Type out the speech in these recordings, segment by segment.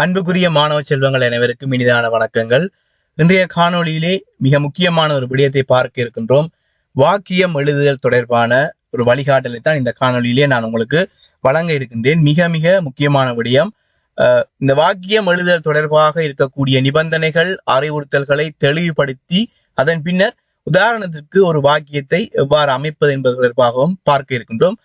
அன்புக்குரிய மாணவ செல்வங்கள் அனைவருக்கும் இனிதான வணக்கங்கள். இன்றைய காணொளியிலே மிக முக்கியமான ஒரு விடயத்தை பார்க்க இருக்கின்றோம். வாக்கியம் எழுதுதல் தொடர்பான ஒரு வழிகாட்டலை தான் இந்த காணொளியிலே நான் உங்களுக்கு வழங்க இருக்கின்றேன். மிக மிக முக்கியமான விடயம். இந்த வாக்கியம் எழுதுதல் தொடர்பாக இருக்கக்கூடிய நிபந்தனைகள் அறிவுறுத்தல்களை தெளிவுபடுத்தி அதன் பின்னர் உதாரணத்திற்கு ஒரு வாக்கியத்தை எவ்வாறு அமைப்பது என்பது தொடர்பாகவும் பார்க்க இருக்கின்றோம்.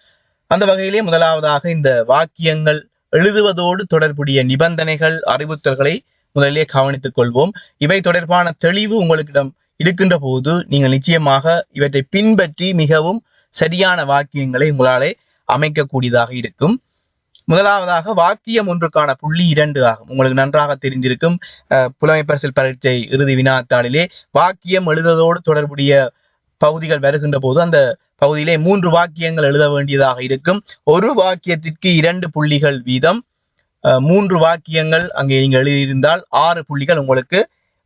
அந்த வகையிலே முதலாவதாக இந்த வாக்கியங்கள் எழுதுவதோடு தொடர்புடைய நிபந்தனைகள் அறிவுறுத்தல்களை முதலிலே கவனித்துக் கொள்வோம். இவை தொடர்பான தெளிவு உங்களுக்கிடம் இருக்கின்ற போது நீங்கள் நிச்சயமாக இவற்றை பின்பற்றி மிகவும் சரியான வாக்கியங்களை உங்களாலே அமைக்கக்கூடியதாக இருக்கும். முதலாவதாக வாக்கியம் ஒன்றுக்கான புள்ளி இரண்டு ஆகும். உங்களுக்கு நன்றாக தெரிந்திருக்கும் அஹ், புலமைப்பரிசில் பரீட்சை இறுதி வினாத்தாளிலே வாக்கியம் எழுதுவதோடு தொடர்புடைய பகுதிகள் வருகின்ற போது அந்த பகுதியிலே மூன்று வாக்கியங்கள் எழுத வேண்டியதாக இருக்கும். ஒரு வாக்கியத்திற்கு இரண்டு புள்ளிகள் வீதம். மூன்று வாக்கியங்கள் அங்கே நீங்கள் எழுதியிருந்தால் ஆறு புள்ளிகள் உங்களுக்கு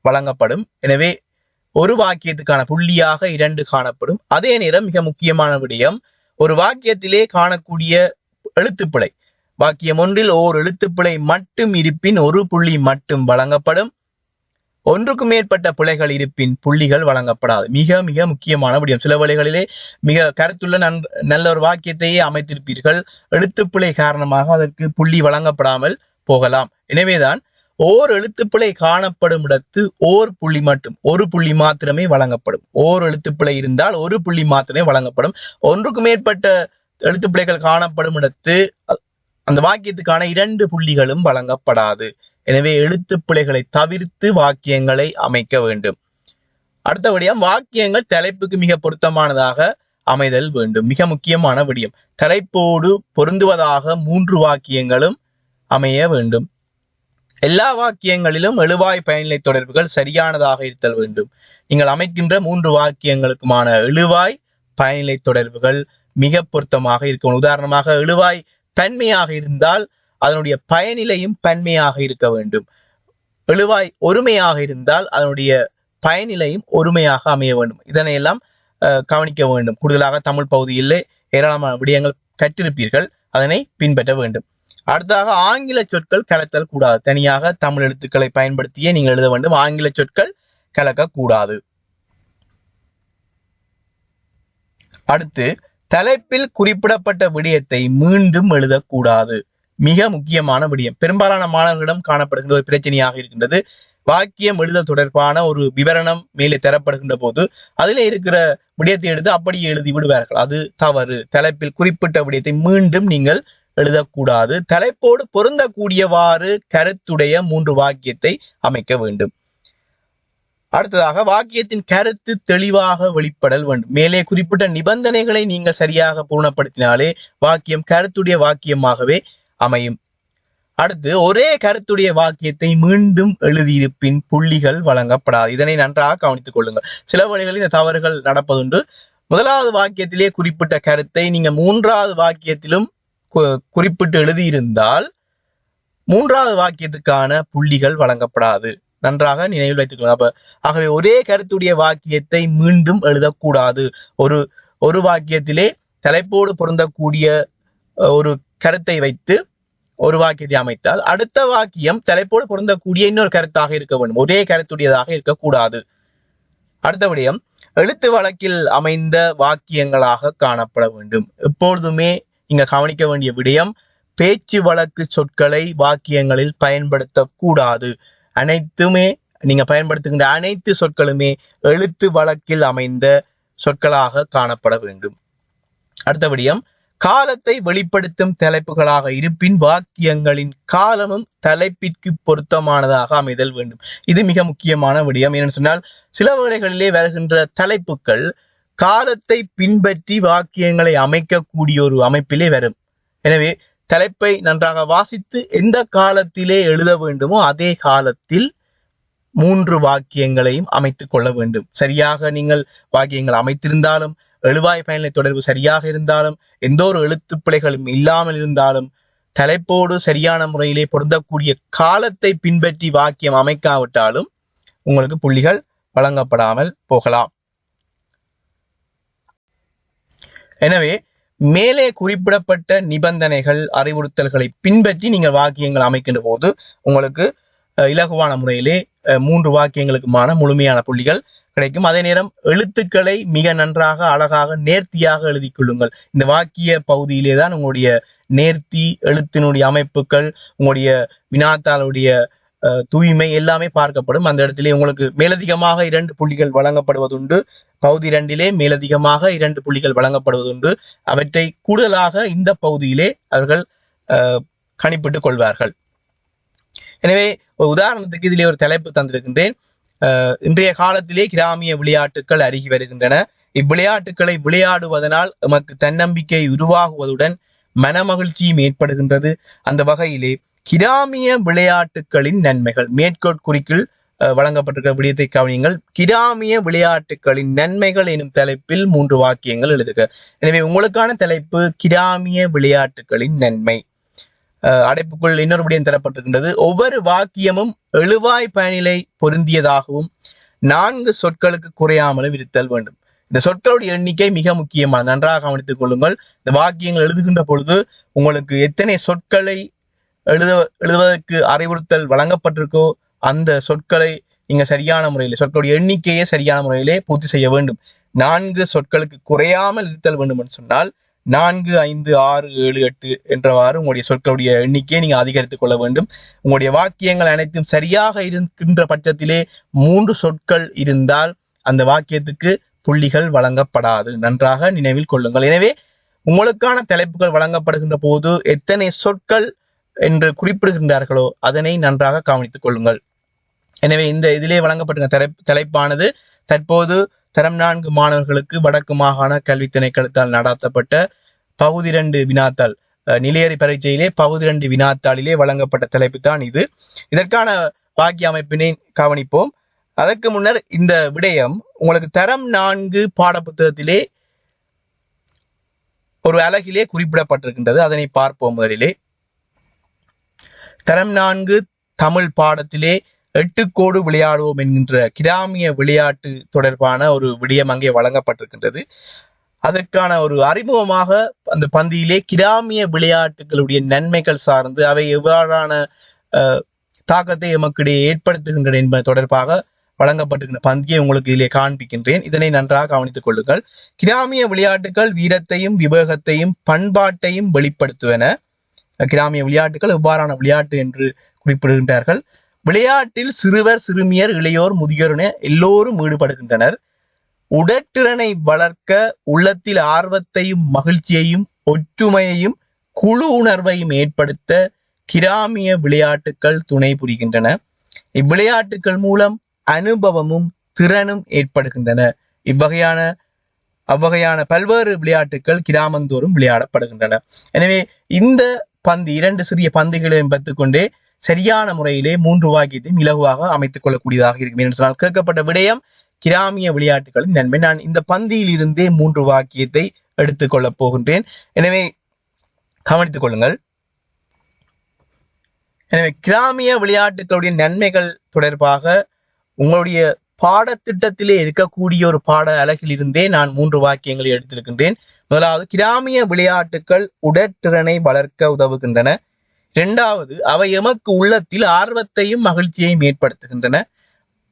வழங்கப்படும். எனவே ஒரு வாக்கியத்துக்கான புள்ளியாக இரண்டு காணப்படும். அதே நேரம் மிக முக்கியமான விடயம் ஒரு வாக்கியத்திலே காணக்கூடிய எழுத்துப்பிழை. வாக்கியம் ஒன்றில் ஓர் எழுத்துப்பிழை மட்டும் இருப்பின் ஒரு புள்ளி மட்டும் வழங்கப்படும். ஒன்றுக்கு மேற்பட்ட பிழைகள் இருப்பின் புள்ளிகள் வழங்கப்படாது. மிக மிக முக்கியமான விடயம். சில வேளைகளிலே மிக கருத்துள்ள நன் நல்ல ஒரு வாக்கியத்தையே அமைத்திருப்பீர்கள். எழுத்துப்பிழை காரணமாக அதற்கு புள்ளி வழங்கப்படாமல் போகலாம். எனவேதான் ஓர் எழுத்துப்பிழை காணப்படும் இடத்து ஓர் புள்ளி மட்டும் ஒரு புள்ளி மாத்திரமே வழங்கப்படும். ஓர் எழுத்துப்பிழை இருந்தால் ஒரு புள்ளி மாத்திரமே வழங்கப்படும். ஒன்றுக்கு மேற்பட்ட எழுத்துப்பிழைகள் காணப்படும் இடத்து அந்த வாக்கியத்துக்கான இரண்டு புள்ளிகளும் வழங்கப்படாது. எனவே எழுத்துப்பிழைகளை தவிர்த்து வாக்கியங்களை அமைக்க வேண்டும். அடுத்தபடியாக வாக்கியங்கள் தலைப்புக்கு மிக பொருத்தமானதாக அமைதல் வேண்டும். மிக முக்கியமான விடயம். தலைப்போடு பொருந்துவதாக மூன்று வாக்கியங்களும் அமைய வேண்டும். எல்லா வாக்கியங்களிலும் எழுவாய் பயனிலை தொடர்புகள் சரியானதாக இருத்தல் வேண்டும். நீங்கள் அமைக்கின்ற மூன்று வாக்கியங்களுக்குமான எழுவாய் பயனிலை தொடர்புகள் மிக பொருத்தமாக இருக்கும் உதாரணமாக எழுவாய் தன்மையாக இருந்தால் அதனுடைய பயனிலையும் பன்மையாக இருக்க வேண்டும். எழுவாய் ஒருமையாக இருந்தால் அதனுடைய பயனிலையும் ஒருமையாக அமைய வேண்டும். இதனையெல்லாம் அஹ், கவனிக்க வேண்டும். கூடுதலாக தமிழ் பகுதியிலே ஏராளமான விடயங்கள் கற்றிருப்பீர்கள். அதனை பின்பற்ற வேண்டும். அடுத்ததாக ஆங்கில சொற்கள் கலத்தல் கூடாது. தனியாக தமிழ் எழுத்துக்களை பயன்படுத்தியே நீங்கள் எழுத வேண்டும். ஆங்கில சொற்கள் கலக்கக்கூடாது. அடுத்து தலைப்பில் குறிப்பிடப்பட்ட விடயத்தை மீண்டும் எழுதக்கூடாது. மிக முக்கியமான விடயம். பெரும்பாலான மாணவர்களிடம் காணப்படுகின்ற ஒரு பிரச்சனையாக இருக்கின்றது. வாக்கியம் எழுதல் தொடர்பான ஒரு விவரணம் மேலே தரப்படுகின்ற போது அதிலே இருக்கிற விடயத்தை எடுத்து அப்படியே எழுதி விடுவார்கள். அது தவறு. தலைப்பில் குறிப்பிட்ட விடயத்தை மீண்டும் நீங்கள் எழுதக்கூடாது. தலைப்போடு பொருந்தக்கூடியவாறு கருத்துடைய மூன்று வாக்கியத்தை அமைக்க வேண்டும். அடுத்ததாக வாக்கியத்தின் கருத்து தெளிவாக வெளிப்படல் வேண்டும். மேலே குறிப்பிட்ட நிபந்தனைகளை நீங்கள் சரியாக பூர்ணப்படுத்தினாலே வாக்கியம் கருத்துடைய வாக்கியமாகவே அமையும். அடுத்து ஒரே கருத்துடைய வாக்கியத்தை மீண்டும் எழுதியிருப்பின் புள்ளிகள் வழங்கப்படாது. இதனை நன்றாக கவனித்துக் கொள்ளுங்கள். சில வழிகளில் இந்த தவறுகள் நடப்பதுண்டு. முதலாவது வாக்கியத்திலே குறிப்பிட்ட கருத்தை நீங்க மூன்றாவது வாக்கியத்திலும் கு- குறிப்பிட்டு எழுதியிருந்தால் மூன்றாவது வாக்கியத்துக்கான புள்ளிகள் வழங்கப்படாது. நன்றாக நினைவில் வைத்துக் அப்ப ஆகவே ஒரே கருத்துடைய வாக்கியத்தை மீண்டும் எழுதக்கூடாது. ஒரு ஒரு வாக்கியத்திலே தலைப்போடு பொருந்தக்கூடிய ஒரு கருத்தை வைத்து ஒரு வாக்கியத்தை அமைத்தால் அடுத்த வாக்கியம் தலைப்போடு பொருந்தக்கூடிய இன்னொரு கருத்தாக இருக்க வேண்டும். ஒரே கருத்துடையதாக இருக்கக்கூடாது. அடுத்த விடயம் எழுத்து வழக்கில் அமைந்த வாக்கியங்களாக காணப்பட வேண்டும். எப்பொழுதுமே நீங்க கவனிக்க வேண்டிய விடயம் பேச்சு வழக்கு சொற்களை வாக்கியங்களில் பயன்படுத்தக்கூடாது. அனைத்துமே நீங்க பயன்படுத்துகின்ற அனைத்து சொற்களுமே எழுத்து வழக்கில் அமைந்த சொற்களாக காணப்பட வேண்டும். அடுத்த விடயம் காலத்தை வெளிப்படுத்தும் தலைப்புகளாக இருப்பின் வாக்கியங்களின் காலமும் தலைப்பிற்கு பொருத்தமானதாக அமைதல் வேண்டும். இது மிக முக்கியமான விடயம். ஏன்னு சொன்னால் சில வேளைகளிலே வருகின்ற தலைப்புகள் காலத்தை பின்பற்றி வாக்கியங்களை அமைக்கக்கூடிய ஒரு அமைப்பிலே வரும். எனவே தலைப்பை நன்றாக வாசித்து எந்த காலத்திலே எழுத வேண்டுமோ அதே காலத்தில் மூன்று வாக்கியங்களையும் அமைத்துக் கொள்ள வேண்டும். சரியாக நீங்கள் வாக்கியங்கள் அமைத்திருந்தாலும் எழுவாய் பயனிலை தொடர்பு சரியாக இருந்தாலும் எந்த ஒரு எழுத்து பிழைகளும் இல்லாமல் இருந்தாலும் தலைப்போடு சரியான முறையிலே பொருந்தக்கூடிய காலத்தை பின்பற்றி வாக்கியம் அமைக்காவிட்டாலும் உங்களுக்கு புள்ளிகள் வழங்கப்படாமல் போகலாம். எனவே மேலே குறிப்பிடப்பட்ட நிபந்தனைகள் அறிவுறுத்தல்களை பின்பற்றி நீங்கள் வாக்கியங்கள் அமைக்கின்ற போது உங்களுக்கு இலகுவான முறையிலே மூன்று வாக்கியங்களுக்குமான முழுமையான புள்ளிகள் கிடைக்கும். அதே நேரம் எழுத்துக்களை மிக நன்றாக அழகாக நேர்த்தியாக எழுதிக் கொள்ளுங்கள். இந்த வாக்கிய பகுதியிலே தான் உங்களுடைய நேர்த்தி எழுத்தினுடைய அமைப்புகள் உங்களுடைய வினாத்தாளுடைய அஹ், தூய்மை எல்லாமே பார்க்கப்படும். அந்த இடத்திலே உங்களுக்கு மேலதிகமாக இரண்டு புள்ளிகள் வழங்கப்படுவதுண்டு. பகுதி இரண்டிலே மேலதிகமாக இரண்டு புள்ளிகள் வழங்கப்படுவதுண்டு. அவற்றை கூடுதலாக இந்த பகுதியிலே அவர்கள் அஹ், கணிப்பிட்டுக் கொள்வார்கள். எனவே ஒரு உதாரணத்துக்கு இதிலே ஒரு தலைப்பு தந்திருக்கின்றேன். இன்றைய காலத்திலே கிராமிய விளையாட்டுகள் அருகி வருகின்றன. இவ்விளையாட்டுகளை விளையாடுவதனால் நமக்கு தன்னம்பிக்கை உருவாகுவதுடன் மனமகிழ்ச்சியும் ஏற்படுகின்றது. அந்த வகையிலே கிராமிய விளையாட்டுகளின் நன்மைகள் மேற்கோள் குறிக்கில் அஹ், வழங்கப்பட்டிருக்கிற விடயத்தை கவனியுங்கள். கிராமிய விளையாட்டுகளின் நன்மைகள் எனும் தலைப்பில் மூன்று வாக்கியங்கள் எழுதுக. எனவே உங்களுக்கான தலைப்பு கிராமிய விளையாட்டுகளின் நன்மை. அடைப்புக்குள் இன்னொரு விடயம் தரப்பட்டிருக்கின்றது. ஒவ்வொரு வாக்கியமும் எழுவாய் பயனிலை பொருந்தியதாகவும் நான்கு சொற்களுக்கு குறையாமலும் இருத்தல் வேண்டும். இந்த சொற்களுடைய எண்ணிக்கை மிக முக்கியமான நன்றாக கவனித்துக் கொள்ளுங்கள். இந்த வாக்கியங்கள் எழுதுகின்ற பொழுது உங்களுக்கு எத்தனை சொற்களை எழுத எழுதுவதற்கு அறிவுறுத்தல் வழங்கப்பட்டிருக்கோ அந்த சொற்களை நீங்க சரியான முறையில் சொற்களுடைய எண்ணிக்கையை சரியான முறையிலே பூர்த்தி செய்ய வேண்டும். நான்கு சொற்களுக்கு குறையாமல் இருத்தல் வேண்டும் என்று சொன்னால் நான்கு ஐந்து ஆறு ஏழு எட்டு என்றவாறு உங்களுடைய சொற்களுடைய எண்ணிக்கையை நீங்கள் அதிகரித்துக் கொள்ள வேண்டும். உங்களுடைய வாக்கியங்கள் அனைத்தும் சரியாக இருக்கின்ற பட்சத்திலே மூன்று சொற்கள் இருந்தால் அந்த வாக்கியத்துக்கு புள்ளிகள் வழங்கப்படாது. நன்றாக நினைவில் கொள்ளுங்கள். எனவே உங்களுக்கான தலைப்புகள் வழங்கப்படுகின்ற போது எத்தனை சொற்கள் என்று குறிப்பிடுகின்றார்களோ அதனை நன்றாக கவனித்துக் கொள்ளுங்கள். எனவே இந்த இதிலே வழங்கப்பட்ட தலை தலைப்பானது தற்போது தரம் நான்கு மாணவர்களுக்கு வடக்கு மாகாண கல்வி திணைக்களத்தால் நடத்தப்பட்ட பகுதி இரண்டு வினாத்தாள் அஹ், நிலையறி பரீட்சையிலே பகுதி இரண்டு வினாத்தாளிலே வழங்கப்பட்ட தலைப்பு தான் இது. இதற்கான வாக்கிய அமைப்பினை கவனிப்போம். அதற்கு முன்னர் இந்த விடயம் உங்களுக்கு தரம் நான்கு பாடப்புத்தகத்திலே ஒரு அழகிலே குறிப்பிடப்பட்டிருக்கின்றது. அதனை பார்ப்போம் முதலிலே. தரம் நான்கு தமிழ் பாடத்திலே எட்டுக்கோடு விளையாடுவோம் என்கின்ற கிராமிய விளையாட்டு தொடர்பான ஒரு விடயம் அங்கே வழங்கப்பட்டிருக்கின்றது. அதற்கான ஒரு அறிமுகமாக அந்த பந்தியிலே கிராமிய விளையாட்டுகளுடைய நன்மைகள் சார்ந்து அவை எவ்வாறான தாக்கத்தை எமக்கிடையே ஏற்படுத்துகின்றன என்பது தொடர்பாக வழங்கப்பட்டிருக்கின்ற பந்தியை உங்களுக்கு இதிலே காண்பிக்கின்றேன். இதனை நன்றாக கவனித்துக் கொள்ளுங்கள். கிராமிய விளையாட்டுகள் வீரத்தையும் விவேகத்தையும் பண்பாட்டையும் வெளிப்படுத்துவன. கிராமிய விளையாட்டுகள் எவ்வாறான விளையாட்டு என்று குறிப்பிடுகின்றார்கள். விளையாட்டில் சிறுவர் சிறுமியர் இளையோர் முதியோர்னு எல்லோரும் ஈடுபடுகின்றனர். உடற்திறனை வளர்க்க உள்ளத்தில் ஆர்வத்தையும் மகிழ்ச்சியையும் ஒற்றுமையையும் குழு உணர்வையும் ஏற்படுத்த கிராமிய விளையாட்டுகள் துணை புரிகின்றன. இவ்விளையாட்டுகள் மூலம் அனுபவமும் திறனும் ஏற்படுகின்றன. இவ்வகையான அவ்வகையான பல்வேறு விளையாட்டுகள் கிராமந்தோறும் விளையாடப்படுகின்றன. எனவே இந்த பந்து இரண்டு சிறிய பந்துகளையும் பத்துக்கொண்டே சரியான முறையிலே மூன்று வாக்கியத்தையும் இலகுவாக அமைத்துக் கொள்ளக்கூடியதாக இருக்கும். என்று சொன்னால் கேட்கப்பட்ட விடயம் கிராமிய விளையாட்டுகளின் நன்மை. நான் இந்த பந்தியில் இருந்தே மூன்று வாக்கியத்தை எடுத்துக் கொள்ளப் போகின்றேன். எனவே கவனித்துக் கொள்ளுங்கள். எனவே கிராமிய விளையாட்டுகளுடைய நன்மைகள் தொடர்பாக உங்களுடைய பாடத்திட்டத்திலே இருக்கக்கூடிய ஒரு பாட அழகில் இருந்தே நான் மூன்று வாக்கியங்களை எடுத்திருக்கின்றேன். முதலாவது கிராமிய விளையாட்டுகள் உடற்திறனை வளர்க்க உதவுகின்றன. இரண்டாவது அவை எமக்கு உள்ளத்தில் ஆர்வத்தையும் மகிழ்ச்சியையும் ஏற்படுத்துகின்றன.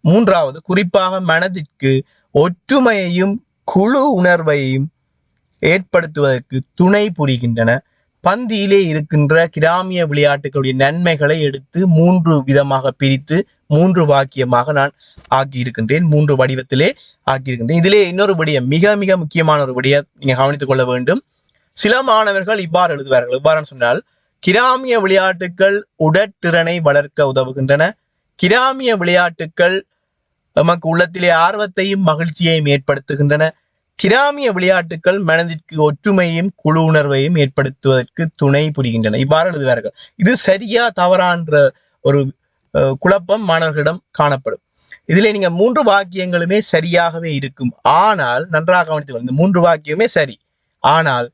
மூன்றாவது குறிப்பாக மனதிற்கு ஒற்றுமையையும் குழு உணர்வையும் ஏற்படுத்துவதற்கு துணை புரிகின்றன. பந்தியிலே இருக்கின்ற கிராமிய விளையாட்டுகளுடைய நன்மைகளை எடுத்து மூன்று விதமாக பிரித்து மூன்று வாக்கியமாக நான் ஆக்கியிருக்கின்றேன். மூன்று வடிவத்திலே ஆக்கியிருக்கின்றேன். இதிலே இன்னொரு விடயம் மிக மிக முக்கியமான ஒரு விடயம் நீங்க கவனித்துக் கொள்ள வேண்டும். சில மாணவர்கள் இவ்வாறு எழுதுவார்கள். இவ்வாறு சொன்னால் கிராமிய விளையாட்டுகள் உடற்திறனை வளர்க்க உதவுகின்றன. கிராமிய விளையாட்டுகள் நமக்கு உள்ளத்திலே ஆர்வத்தையும் மகிழ்ச்சியையும் ஏற்படுத்துகின்றன. கிராமிய விளையாட்டுகள் மனதிற்கு ஒற்றுமையும் குழு உணர்வையும் ஏற்படுத்துவதற்கு துணை புரிகின்றன. இவ்வாறு எழுதுவார்கள் இது சரியா தவறான்ற ஒரு குழப்பம் மாணவர்களிடம் காணப்படும். இதுல நீங்க மூன்று வாக்கியங்களுமே சரியாகவே இருக்கும். ஆனால் நன்றாக கவனித்து இந்த மூன்று வாக்கியமே சரி. ஆனால்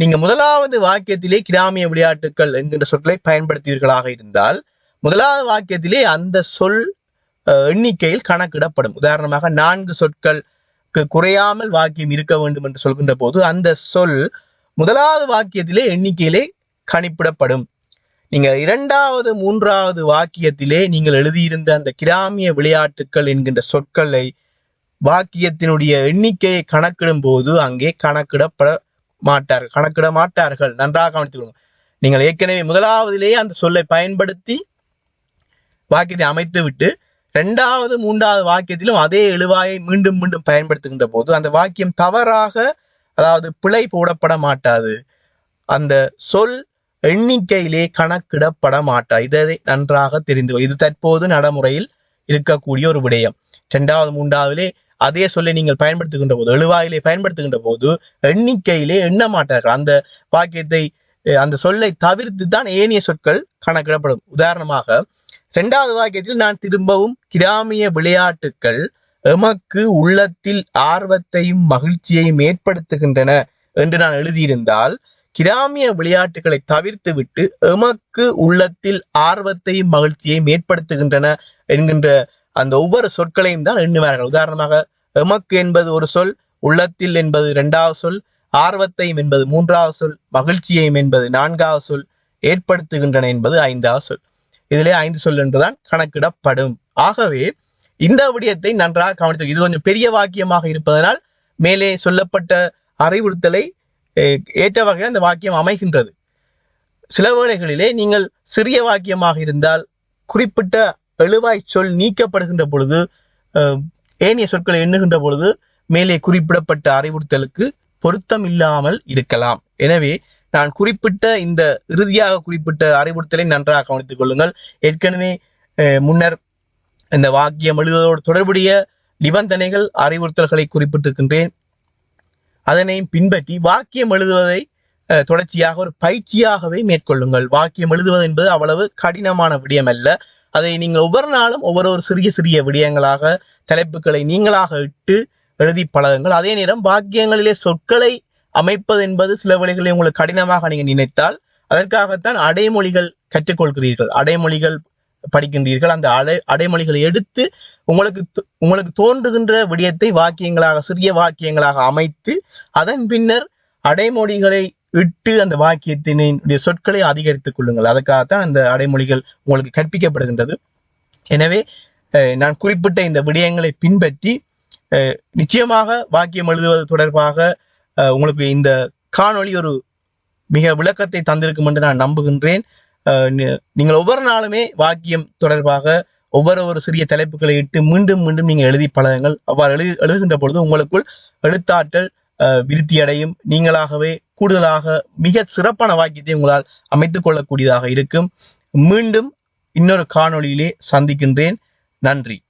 நீங்க முதலாவது வாக்கியத்திலே கிராமிய விளையாட்டுகள் என்கின்ற சொற்களை பயன்படுத்துவீர்களாக இருந்தால் முதலாவது வாக்கியத்திலே அந்த சொல் எண்ணிக்கையில் கணக்கிடப்படும். உதாரணமாக நான்கு சொற்களுக்கு குறையாமல் வாக்கியம் இருக்க வேண்டும் என்று சொல்கின்ற போது அந்த சொல் முதலாவது வாக்கியத்திலே எண்ணிக்கையிலே கணிப்பிடப்படும். நீங்க இரண்டாவது மூன்றாவது வாக்கியத்திலே நீங்கள் எழுதியிருந்த அந்த கிராமிய விளையாட்டுக்கள் என்கின்ற சொற்களை வாக்கியத்தினுடைய எண்ணிக்கையை கணக்கிடும் போது அங்கே கணக்கிடப்பட மாட்டார்கள் கணக்கிட மாட்டார்கள். நன்றாக கவனித்துக் கொள்ளுங்கள். நீங்கள் ஏற்கனவே முதலாவதிலேயே அந்த சொல்லை பயன்படுத்தி வாக்கியத்தை அமைத்து விட்டு ரெண்டாவது மூன்றாவது வாக்கியத்திலும் அதே எழுவாயை மீண்டும் மீண்டும் பயன்படுத்துகின்ற போது அந்த வாக்கியம் தவறாக அதாவது பிழை போடப்பட மாட்டாது. அந்த சொல் எண்ணிக்கையிலே கணக்கிடப்பட மாட்டா இதை நன்றாக தெரிந்து இது தற்போது நடைமுறையில் இருக்கக்கூடிய ஒரு விடயம். ரெண்டாவது மூன்றாவிலே அதே சொல்லை நீங்கள் பயன்படுத்துகின்ற போது எழுவாயிலே பயன்படுத்துகின்ற போது எண்ணிக்கையிலே எண்ண மாட்டார்கள். அந்த வாக்கியத்தை அந்த சொல்லை தவிர்த்து தான் ஏனைய சொற்கள் கணக்கிடப்படும். உதாரணமாக இரண்டாவது வாக்கியத்தில் நான் திரும்பவும் கிராமிய விளையாட்டுக்கள் எமக்கு உள்ளத்தில் ஆர்வத்தையும் மகிழ்ச்சியையும் ஏற்படுத்துகின்றன என்று நான் எழுதியிருந்தால் கிராமிய விளையாட்டுகளை தவிர்த்து விட்டு எமக்கு உள்ளத்தில் ஆர்வத்தையும் மகிழ்ச்சியையும் ஏற்படுத்துகின்றன என்கின்ற அந்த ஒவ்வொரு சொற்களையும் தான் எண்ணுவார்கள். உதாரணமாக எமக்கு என்பது ஒரு சொல் உள்ளத்தில் என்பது இரண்டாவது சொல் ஆர்வத்தையும் என்பது மூன்றாவது சொல் மகிழ்ச்சியையும் என்பது நான்காவது சொல் ஏற்படுத்துகின்றன என்பது ஐந்தாவது சொல். இதிலே ஐந்து சொல் என்றுதான் கணக்கிடப்படும். ஆகவே இந்த விடயத்தை நன்றாக கவனித்து இது கொஞ்சம் பெரிய வாக்கியமாக இருப்பதனால் மேலே சொல்லப்பட்ட அறிவுறுத்தலை ஏற்ற வகையில் அந்த வாக்கியம் அமைகின்றது. சில வேளைகளிலே நீங்கள் சிறிய வாக்கியமாக இருந்தால் குறிப்பிட்ட எழுவாய் சொல் நீக்கப்படுகின்ற பொழுது அஹ், ஏனைய சொற்களை எண்ணுகின்ற பொழுது மேலே குறிப்பிடப்பட்ட அறிவுறுத்தலுக்கு பொருத்தம் இல்லாமல் இருக்கலாம். எனவே நான் குறிப்பிட்ட இந்த இறுதியாக குறிப்பிட்ட அறிவுறுத்தலை நன்றாக கவனித்துக் கொள்ளுங்கள். ஏற்கனவே அஹ், முன்னர் இந்த வாக்கியம் எழுதுவதோடு தொடர்புடைய நிபந்தனைகள் அறிவுறுத்தல்களை குறிப்பிட்டிருக்கின்றேன். அதனையும் பின்பற்றி வாக்கியம் எழுதுவதை அஹ், தொடர்ச்சியாக ஒரு பயிற்சியாகவே மேற்கொள்ளுங்கள். வாக்கியம் எழுதுவது என்பது அவ்வளவு கடினமான விடயம் அல்ல அதை நீங்கள் ஒவ்வொரு நாளும் ஒவ்வொரு ஒரு சிறிய சிறிய விடயங்களாக தலைப்புகளை நீங்களாக இட்டு எழுதி பழகுங்கள். அதே நேரம் வாக்கியங்களிலே சொற்களை அமைப்பது என்பது சில வழிகளை உங்களுக்கு கடினமாக நீங்கள் நினைத்தால் அதற்காகத்தான் அடைமொழிகள் கற்றுக்கொள்கிறீர்கள். அடைமொழிகள் படிக்கின்றீர்கள். அந்த அடை அடைமொழிகளை எடுத்து உங்களுக்கு தோ- உங்களுக்கு தோன்றுகின்ற விடயத்தை வாக்கியங்களாக சிறிய வாக்கியங்களாக அமைத்து அதன் பின்னர் அடைமொழிகளை இட்டு அந்த வாக்கியத்தினுடைய சொற்களை அதிகரித்துக் கொள்ளுங்கள். அதுக்காகத்தான் அந்த அடைமொழிகள் உங்களுக்கு கற்பிக்கப்படுகின்றது. எனவே நான் குறிப்பிட்ட இந்த விடயங்களை பின்பற்றி நிச்சயமாக வாக்கியம் எழுதுவது தொடர்பாக உங்களுக்கு இந்த காணொளி ஒரு மிக விளக்கத்தை தந்திருக்கும் என்று நான் நம்புகின்றேன். நீங்கள் ஒவ்வொரு நாளுமே வாக்கியம் தொடர்பாக ஒவ்வொரு ஒரு சிறிய தலைப்புகளை இட்டு மீண்டும் மீண்டும் நீங்கள் எழுதி பழகுங்கள். அவ்வாறு எழுதி எழுதுகின்ற பொழுது உங்களுக்குள் எழுத்தாற்றல் அஹ், விருத்தியடையும். நீங்களாகவே கூடுதலாக மிக சிறப்பான வாக்கியத்தை உங்களால் அமைத்துக் கொள்ளக்கூடியதாக இருக்கும். மீண்டும் இன்னொரு காணொளியிலே சந்திக்கின்றேன். நன்றி.